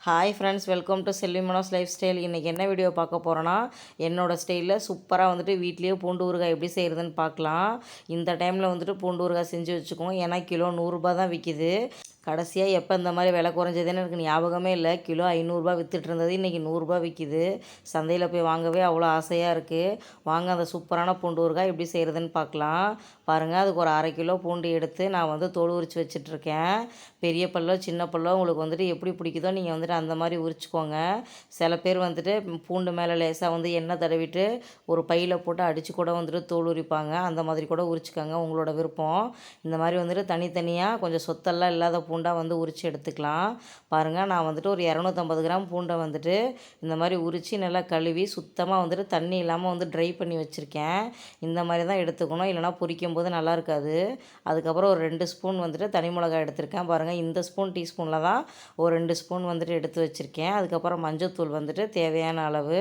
Hi friends welcome to Selvi Mano's lifestyle இன்றைக்கி என்ன video பார்க்க போகிறோன்னா என்னோடய ஸ்டைலில் சூப்பராக வந்துட்டு வீட்லேயே பூண்டு ஊறுகாய் எப்படி செய்கிறதுன்னு பார்க்கலாம். இந்த டைமில் வந்துட்டு பூண்டு ஊறுகாய் செஞ்சு வச்சுக்கோங்க ஏன்னா கிலோ நூறுரூபா தான் விற்கிது கடைசியாக எப்போ இந்த மாதிரி விலை குறைஞ்சதுன்னு எனக்கு ஞாபகமே இல்லை. கிலோ ஐநூறுரூபா விற்றுட்டு இருந்தது இன்றைக்கி நூறுரூபா விற்கிது சந்தையில் போய் வாங்கவே அவ்வளோ ஆசையாக இருக்குது வாங்க அந்த சூப்பரான பூண்டு ஊறுகாய் எப்படி செய்கிறதுன்னு பார்க்கலாம் பாருங்கள் அதுக்கு ஒரு அரை கிலோ பூண்டு எடுத்து நான் வந்து தோல் உரித்து வச்சிட்ருக்கேன் பெரிய பல்லோ சின்ன பல்லோ உங்களுக்கு வந்துட்டு எப்படி பிடிக்குதோ நீங்கள் வந்துட்டு அந்த மாதிரி உரிச்சுக்கோங்க. சில பேர் வந்துட்டு பூண்டு மேலே லேசாக வந்து எண்ணெய் தடவிட்டு ஒரு பையில் போட்டு அடித்து கூட வந்துட்டு தோல் உரிப்பாங்க. அந்த மாதிரி கூட உரிச்சுக்கோங்க உங்களோட விருப்பம். இந்த மாதிரி வந்துட்டு தனித்தனியாக கொஞ்சம் சொத்தெல்லாம் இல்லாத பூண்டாக வந்து உரித்து எடுத்துக்கலாம். பாருங்கள் நான் வந்துட்டு ஒரு இரநூத்தம்பது கிராம் பூண்டை வந்துட்டு இந்த மாதிரி உரித்து நல்லா கழுவி சுத்தமாக வந்துட்டு தண்ணி இல்லாமல் வந்து ட்ரை பண்ணி வச்சுருக்கேன். இந்த மாதிரி தான் எடுத்துக்கணும். இல்லைனா பொரிக்கும் போது நல்லா இருக்காது. அதுக்கப்புறம் ஒரு ரெண்டு ஸ்பூன் வந்துட்டு தனி மிளகாய் எடுத்திருக்கேன். பாருங்கள் இந்த ஸ்பூன் டீஸ்பூனில் தான் ஒரு ரெண்டு ஸ்பூன் வந்துட்டு எடுத்து வச்சுருக்கேன். அதுக்கப்புறம் மஞ்சத்தூள் வந்துட்டு தேவையான அளவு.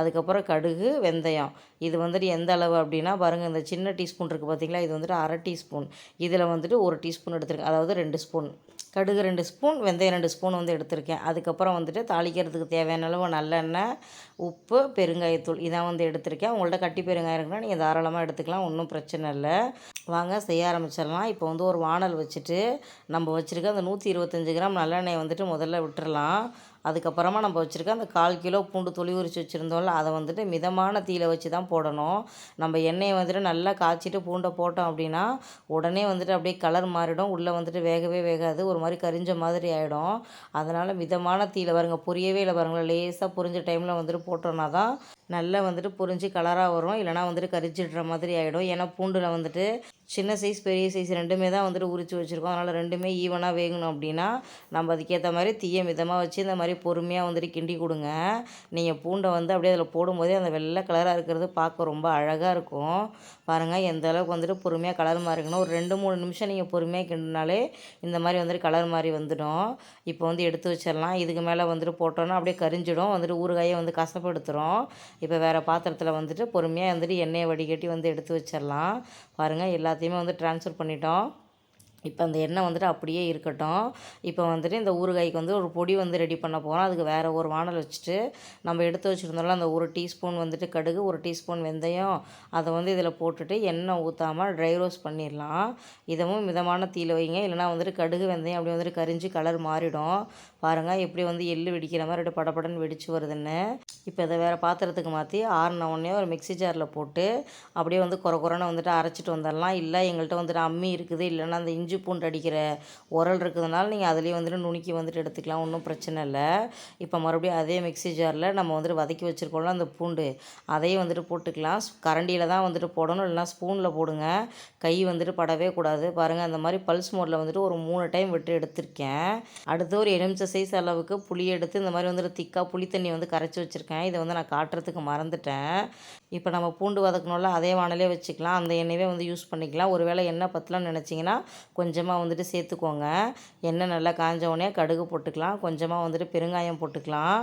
அதுக்கப்புறம் கடுகு வெந்தயம். இது வந்துட்டு எந்த அளவு அப்படின்னா பாருங்கள் இந்த சின்ன டீஸ்பூன் இருக்குது பார்த்தீங்களா இது வந்துட்டு அரை டீஸ்பூன். இதில் வந்துட்டு ஒரு டீஸ்பூன் எடுத்துருக்கேன். அதாவது ரெண்டு ஸ்பூன். கடுகு ரெண்டு ஸ்பூன் வெந்தயம் ரெண்டு ஸ்பூன் வந்து எடுத்திருக்கேன். அதுக்கப்புறம் வந்துட்டு தாளிக்கிறதுக்கு தேவையான அளவு நல்லெண்ணெய் உப்பு பெருங்காயத்தூள் இதான் வந்து எடுத்திருக்கேன். உங்கள்ட்ட கட்டி பெருங்காயம் இருக்குன்னா நீங்கள் தாராளமாக எடுத்துக்கலாம் ஒன்றும் பிரச்சனை இல்லை. வாங்க செய்ய ஆரம்பிச்சிடலாம். இப்போ வந்து ஒரு வானல் வச்சுட்டு நம்ம வச்சுருக்க அந்த நூற்றி இருபத்தஞ்சி கிராம் நல்லெண்ணெய் வந்துட்டு முதல்ல விட்டுறலாம். அதுக்கப்புறமா நம்ம வச்சுருக்க அந்த கால் கிலோ பூண்டு தொளி உரிச்சு வச்சுருந்தோம்ல அதை வந்துட்டு மிதமான தீயில் வச்சு தான் போடணும். நம்ம எண்ணெயை வந்துட்டு நல்லா காய்ச்சிட்டு பூண்டை போட்டோம் அப்படின்னா உடனே வந்துட்டு அப்படியே கலர் மாறிடும். உள்ளே வந்துட்டு வேகவே வேகாது. ஒரு மாதிரி கரிஞ்ச மாதிரி ஆகிடும் அதனால் மிதமான தீயில் பாருங்க பொரியவே இல்லை பாருங்களேன். லேசாக பொரிஞ்ச டைமில் வந்துட்டு போட்டோன்னா தான் நல்லா வந்துட்டு பொரிஞ்சு கலராக வரும். இல்லைனா வந்துட்டு கரிச்சிடுற மாதிரி ஆகிடும் ஏன்னா பூண்டில் வந்துட்டு சின்ன சைஸ் பெரிய சைஸ் ரெண்டுமே தான் வந்துட்டு உரித்து வச்சுருக்கோம். அதனால் ரெண்டுமே ஈவனாக வேகணும் அப்படின்னா நம்ம அதுக்கேற்ற மாதிரி தீய மிதமாக வச்சு இந்த மாதிரி பொறுமையாக வந்துட்டு கிண்டி கொடுங்க. நீங்கள் பூண்டை வந்து அப்படியே அதில் போடும்போதே அந்த வெள்ளை கலராக இருக்கிறது பார்க்க ரொம்ப அழகாக இருக்கும். பாருங்கள் எந்த அளவுக்கு வந்துட்டு பொறுமையாக கலர் மாறிக்கணும் ஒரு ரெண்டு மூணு நிமிஷம் நீங்கள் பொறுமையாக கிண்டினாலே இந்த மாதிரி வந்துட்டு கலர் மாதிரி வந்துடும். இப்போ வந்து எடுத்து வச்சிடலாம். இதுக்கு மேலே வந்துட்டு போட்டோன்னா அப்படியே கரிஞ்சிடும். வந்துட்டு ஊறுகாயை வந்து கசப்படுத்துகிறோம் இப்போ வேறு பாத்திரத்தில் வந்துட்டு பொறுமையாக வந்துட்டு எண்ணெயை வடிகட்டி வந்து எடுத்து வச்சிடலாம். பாருங்கள் எல்லாத்தையும் வந்து ட்ரான்ஸ்ஃபர் பண்ணிட்டோம். இப்போ அந்த எண்ணெய் வந்துட்டு அப்படியே இருக்கட்டும். இப்போ வந்துட்டு இந்த ஊறுகாய்க்கு வந்து ஒரு பொடி வந்து ரெடி பண்ண போகிறோம் அதுக்கு வேறு ஒரு வானல் வச்சுட்டு நம்ம எடுத்து வச்சுருந்தோம்ல அந்த ஒரு டீஸ்பூன் வந்துட்டு கடுகு ஒரு டீஸ்பூன் வெந்தயம் அதை வந்து இதில் போட்டுட்டு எண்ணெய் ஊற்றாமல் ட்ரை ரோஸ்ட் பண்ணிடலாம். இதவும் மிதமான தீயில் வைங்க. இல்லைனா வந்துட்டு கடுகு வெந்தயம் அப்படி வந்துட்டு கரிஞ்சு கலர் மாறிடும். பாருங்கள் எப்படி வந்து எள்ளு வெடிக்கிற மாதிரி ரெண்டு படப்படன்னு வெடிச்சு வருதுன்னு. இப்போ இதை வேறு பாத்திரத்துக்கு மாற்றி ஆறின உடனே ஒரு மிக்ஸி ஜாரில் போட்டு அப்படியே வந்து குறை குறைன்னு வந்துட்டு அரைச்சிட்டு வந்துடலாம் இல்லை எங்கள்கிட்ட வந்துட்டு அம்மி இருக்குது இல்லைன்னா அந்த இஞ்சி பூண்டு அடிக்கிற உரல் இருக்கிறதுனால நீங்கள் அதுலேயே வந்துட்டு நுணுக்கி வந்துட்டு எடுத்துக்கலாம். ஒன்றும் பிரச்சனை இல்லை. இப்போ மறுபடியும் அதே மிக்ஸி ஜாரில் நம்ம வந்துட்டு வதக்கி வச்சுருக்கோம்ல அந்த பூண்டு அதையும் வந்துட்டு போட்டுக்கலாம். கரண்டியில் தான் வந்துட்டு போடணும். இல்லைனா ஸ்பூனில் போடுங்க. கை வந்துட்டு படவே கூடாது. பாருங்கள் அந்த மாதிரி பல்ஸ் மோடில் வந்துட்டு ஒரு மூணு டைம் விட்டு எடுத்திருக்கேன். அடுத்து ஒரு எலுமிச்சை சைஸ் அளவுக்கு புளி எடுத்து இந்த மாதிரி வந்துட்டு திக்காக புளி தண்ணி வந்து கரைச்சி வச்சுருக்கேன். இதை வந்து நான் காட்டுறதுக்கு மறந்துட்டேன். இப்போ நம்ம பூண்டு வதக்கணும்ல அதே வானலே வச்சுக்கலாம். அந்த எண்ணெயவே வந்து யூஸ் பண்ணிக்கலாம். ஒருவேளை எண்ணெய் பத்தலாம்னு நினச்சிங்கன்னா கொஞ்சமாக வந்துட்டு சேர்த்துக்கோங்க. எண்ணெய் நல்லா காஞ்ச உடனே கடுகு போட்டுக்கலாம். கொஞ்சமாக வந்துட்டு பெருங்காயம் போட்டுக்கலாம்.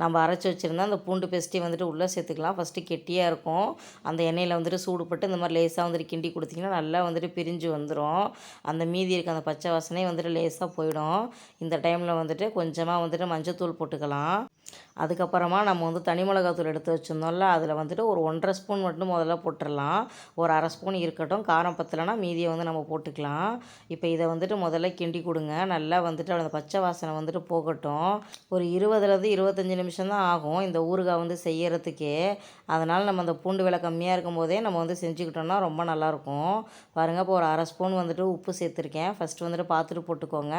நம்ம அரைச்சி வச்சுருந்தா அந்த பூண்டு பேஸ்ட்டையும் வந்துட்டு உள்ளே சேர்த்துக்கலாம். ஃபஸ்ட்டு கெட்டியாக இருக்கும். அந்த எண்ணெயில் வந்துட்டு சூடுபட்டு இந்த மாதிரி லேசாக வந்துட்டு கிண்டி கொடுத்திங்கன்னா நல்லா வந்துட்டு பிரிஞ்சு வந்துடும் அந்த மீதி இருக்க அந்த பச்சை வாசனையும் வந்துட்டு லேசாக போயிடும். இந்த டைமில் வந்துட்டு கொஞ்சமாக வந்துட்டு மஞ்சத்தூள் போட்டுக்கலாம். அதுக்கப்புறமா நம்ம வந்து தனி மிளகாத்தூள் எடுத்து வச்சுருந்தோம்ல அதில் வந்துட்டு ஒரு ஒன்றரை ஸ்பூன் மட்டும் முதல்ல போட்டுடலாம். ஒரு அரை ஸ்பூன் இருக்கட்டும் காரம் பத்தலைன்னா மீதியை வந்து நம்ம போட்டுக்கலாம். இப்போ இதை வந்துட்டு முதல்ல கிண்டி கொடுங்க. நல்லா வந்துட்டு அந்த பச்சை வாசனை வந்துட்டு போகட்டும். ஒரு இருபதுலேருந்து இருபத்தஞ்சி நிமிஷம் தான் ஆகும். இந்த ஊறுகாய் வந்து செய்யறதுக்கே. அதனால் நம்ம அந்த பூண்டு விலை கம்மியாக இருக்கும் போதே நம்ம வந்து செஞ்சுக்கிட்டோம்னா ரொம்ப நல்லாயிருக்கும். பாருங்கள் இப்போ ஒரு அரை ஸ்பூன் வந்துட்டு உப்பு சேர்த்துருக்கேன். ஃபஸ்ட்டு வந்துட்டு பார்த்துட்டு போட்டுக்கோங்க.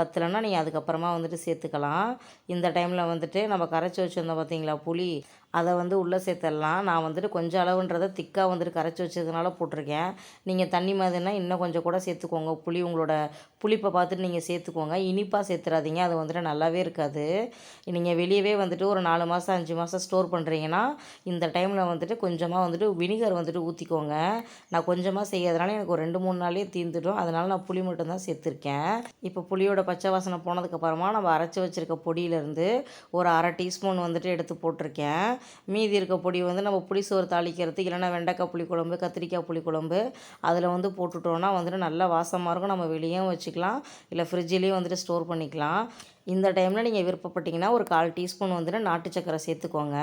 பத்தலைன்னா நீங்கள் அதுக்கப்புறமா வந்துட்டு சேர்த்துக்கலாம். இந்த டைமில் வந்துட்டு நம்ம கரைச்சி வச்சுருந்தோம் பார்த்தீங்களா புளி. அதை வந்து உள்ளே சேர்த்துடலாம். நான் வந்துட்டு கொஞ்சம் அளவுன்றதை திக்காக வந்துட்டு கரைச்சி வச்சதுனால போட்டிருக்கேன். நீங்கள் தண்ணி மாதிரினா இன்னும் கொஞ்சம் கூட சேர்த்துக்கோங்க. புளி உங்களோட புளிப்பை பார்த்துட்டு நீங்கள் சேர்த்துக்கோங்க. இனிப்பாக சேர்த்துறாதீங்க. அது வந்துட்டு நல்லாவே இருக்காது. நீங்கள் வெளியவே வந்துட்டு ஒரு நாலு மாதம் அஞ்சு மாதம் ஸ்டோர் பண்ணுறீங்கன்னா இந்த டைமில் வந்துட்டு கொஞ்சமாக வந்துட்டு வினிகர் வந்துட்டு ஊற்றிக்கோங்க நான் கொஞ்சமாக செய்யறதுனால எனக்கு ஒரு ரெண்டு மூணு நாளே தீர்ந்துடும். அதனால் நான் புளி மட்டும்தான் சேர்த்துருக்கேன். இப்போ புளியோட பச்சை வாசனை போனதுக்கப்புறமா நம்ம அரைச்சி வச்சுருக்க பொடியிலேருந்து ஒரு அரை டீஸ்பூன் வந்துட்டு எடுத்து போட்டிருக்கேன். மீதி இருக்க பொடி வந்து நம்ம புளிசோறு தாளிக்கிறது இல்லைன்னா வெண்டைக்காய் புளிக்குழம்பு கத்திரிக்காய் புளிக்குழம்பு அதில் வந்து போட்டுட்டோன்னா வந்துட்டு நல்லா வாசமாக இருக்கும். நம்ம வெளியேவும் வச்சுக்கலாம். இல்லை ஃப்ரிட்ஜிலையும் வந்துட்டு ஸ்டோர் பண்ணிக்கலாம். இந்த டைமில் நீங்கள் விருப்பப்பட்டீங்கன்னா ஒரு கால் டீஸ்பூன் வந்துட்டு நாட்டு சக்கரை சேர்த்துக்கோங்க.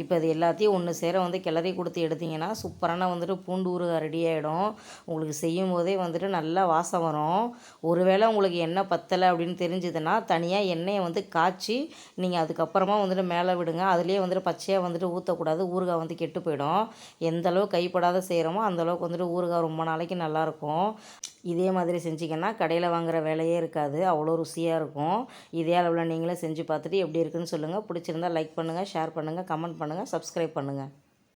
இப்போ இது எல்லாத்தையும் ஒன்று சேர வந்து கிளறி கொடுத்து எடுத்தீங்கன்னா சூப்பரான வந்துட்டு பூண்டு ஊறுகாய் ரெடி ஆகிடும் உங்களுக்கு செய்யும் போதே வந்துட்டு நல்லா வாசம் வரும். ஒருவேளை உங்களுக்கு எண்ணெய் பத்தலை அப்படின்னு தெரிஞ்சதுன்னா தனியாக எண்ணெயை வந்து காய்ச்சி நீங்கள் அதுக்கப்புறமா வந்துட்டு மேலே விடுங்க. அதுலேயே வந்துட்டு பச்சையாக வந்துட்டு ஊற்றக்கூடாது ஊறுகாய் வந்து கெட்டு போயிடும். எந்த அளவுக்கு கைப்படாத செய்கிறோமோ அந்தளவுக்கு வந்துட்டு ஊறுகாய் ரொம்ப நாளைக்கு நல்லாயிருக்கும் இதே மாதிரி செஞ்சிங்கன்னா கடையில் வாங்குகிற வேலையே இருக்காது. அவ்வளோ ருசியாக இருக்கும். இதே அளவில் நீங்களே செஞ்சு பார்த்துட்டு எப்படி இருக்குன்னு சொல்லுங்கள் பிடிச்சிருந்தா லைக் பண்ணுங்கள் ஷேர் பண்ணுங்கள் கமெண்ட் பண்ணுங்கள் சப்ஸ்கிரைப் பண்ணுங்கள்